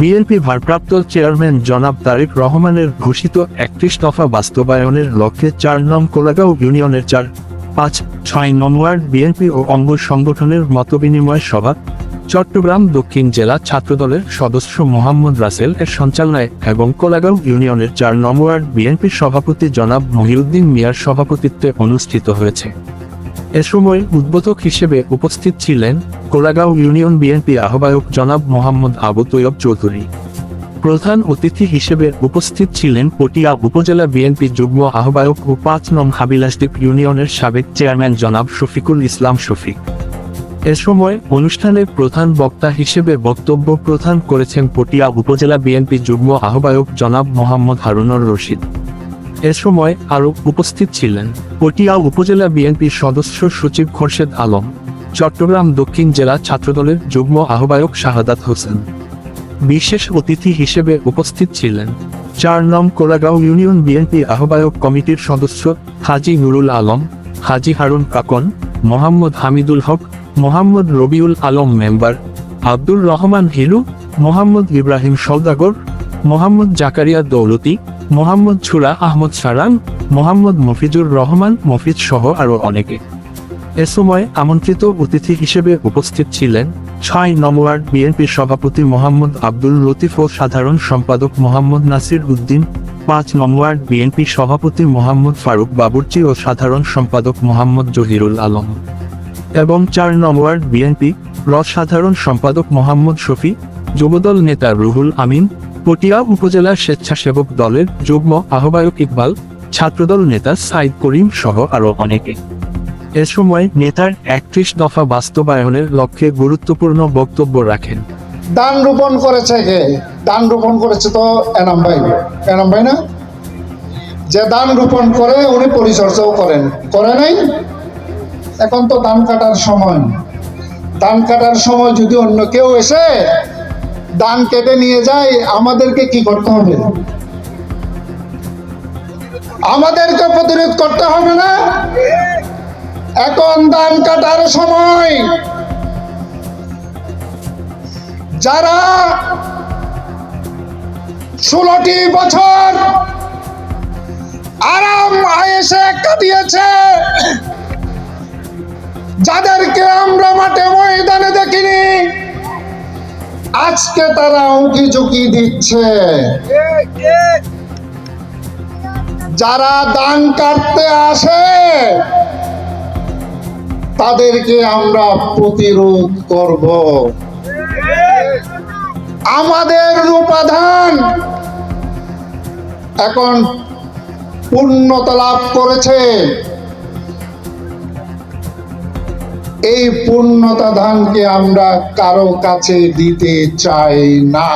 BNP ভারপ্রাপ্ত chairman জনাব তারিক রহমানের ঘোষিত একত্রিশ দফা বাস্তবায়নের লক্ষ্যে চার নং কোলাগাঁও ইউনিয়নের চার, পাঁচ, ছয় নং ওয়ার্ড বিএনপি ও অঙ্গ সংগঠনের মতবিনিময় সভা, চট্টগ্রাম দক্ষিণ জেলা ছাত্রদলের সদস্য মোহাম্মদ রাসেল এর সঞ্চালনায় এবং কোলাগাঁও ইউনিয়নের চার নং ওয়ার্ড বিএনপির সভাপতি জনাব মহিউদ্দিন মিয়ার সভাপতিত্বে অনুষ্ঠিত হয়েছে। এ সময় উদ্বোধক হিসেবে উপস্থিত ছিলেন কোলাগাঁও ইউনিয়ন বিএনপি আহ্বায়ক জনাব মোহাম্মদ আবু তৈয়ব চৌধুরী। প্রধান অতিথি হিসেবে উপস্থিত ছিলেন পটিয়া উপজেলা বিএনপি যুগ্ম আহ্বায়ক ও পাঁচ নং হাবিলাসদ্বীপ ইউনিয়নের সাবেক চেয়ারম্যান জনাব শফিকুল ইসলাম শফিক। এ সময় অনুষ্ঠানে প্রধান বক্তা হিসেবে বক্তব্য প্রদান করেছেন পটিয়া উপজেলা বিএনপি যুগ্ম আহ্বায়ক জনাব মোহাম্মদ হারুনুর রশিদ। এ সময় আরও উপস্থিত ছিলেন। পটিয়া উপজেলা বিএনপির সদস্য সচিব খোরশেদ আলম, চট্টগ্রাম দক্ষিণ জেলা ছাত্রদলের যুগ্ম আহ্বায়ক শাহাদাত হোসেন। বিশেষ অতিথি হিসেবে উপস্থিত ছিলেন চার নং কোলাগাঁও ইউনিয়ন বিএনপি আহ্বায়ক কমিটির সদস্য হাজি নুরুল আলম, হাজি হারুন কাকন, মোহাম্মদ হামিদুল হক, মোহাম্মদ রবিউল আলম মেম্বার, আব্দুর রহমান হিলু, মোহাম্মদ ইব্রাহিম সৌদাগর মোহাম্মদ জাকারিয়া দৌলতি মোহাম্মদ ছুরা আহমদ সারান, মোহাম্মদ মফিজুর রহমান, মফিজ সহ আরও অনেকে। এ সময় আমন্ত্রিত অতিথি হিসেবে উপস্থিত ছিলেন ছয় নম্বর বিএনপির সভাপতি মোহাম্মদ আব্দুল লতিফ ও সাধারণ সম্পাদক মোহাম্মদ নাসির উদ্দিন, পাঁচ নম্বর বিএনপি সভাপতি মোহাম্মদ ফারুক বাবুর্চি ও সাধারণ সম্পাদক মোহাম্মদ জহিরুল আলম। এবং চার নম্বর বিএনপি র সাধারণ সম্পাদক মোহাম্মদ শফি, যুবদল নেতা রুহুল আমিন পটিয়া উপজেলা স্বেচ্ছাসেবক দলের যুগ্ম আহ্বায়ক ইকবাল, ছাত্রদল নেতা সাইদ করিম সহ আরও অনেকে। এ সময় নেতার একত্রিশ দফা বাস্তবায়নের লক্ষ্যে গুরুত্বপূর্ণ বক্তব্য রাখেন। দান রোপণ করেছে কে? দান রোপণ করেছে তো এনাম ভাই। এনাম ভাই না? যে দান রোপণ করে উনি পরিচর্যাও করেন। করে নাই? এখন তো ধান কাটার সময়। ধান কাটার সময় যদি অন্য কেউ এসে ধান কেটে নিয়ে যায়, আমাদেরকে কি করতে হবে? আমাদেরকে প্রতিরোধ করতে হবে না? এখন ধান কাটার সময়। যারা ষোলোটি বছর আরাম আয়েসে কাটিয়েছে যাদেরকে আমরা মাঠে আজকে তারা উঁকি ঝুঁকি দিচ্ছে। যারা দান কাটতে আসে, তাদেরকে আমরা প্রতিরোধ করব। আমাদের রূপাধান এখন পূর্ণতা লাভ করেছে। এই পূর্ণতা ধানকে আমরা কারও কাছে দিতে চাই না।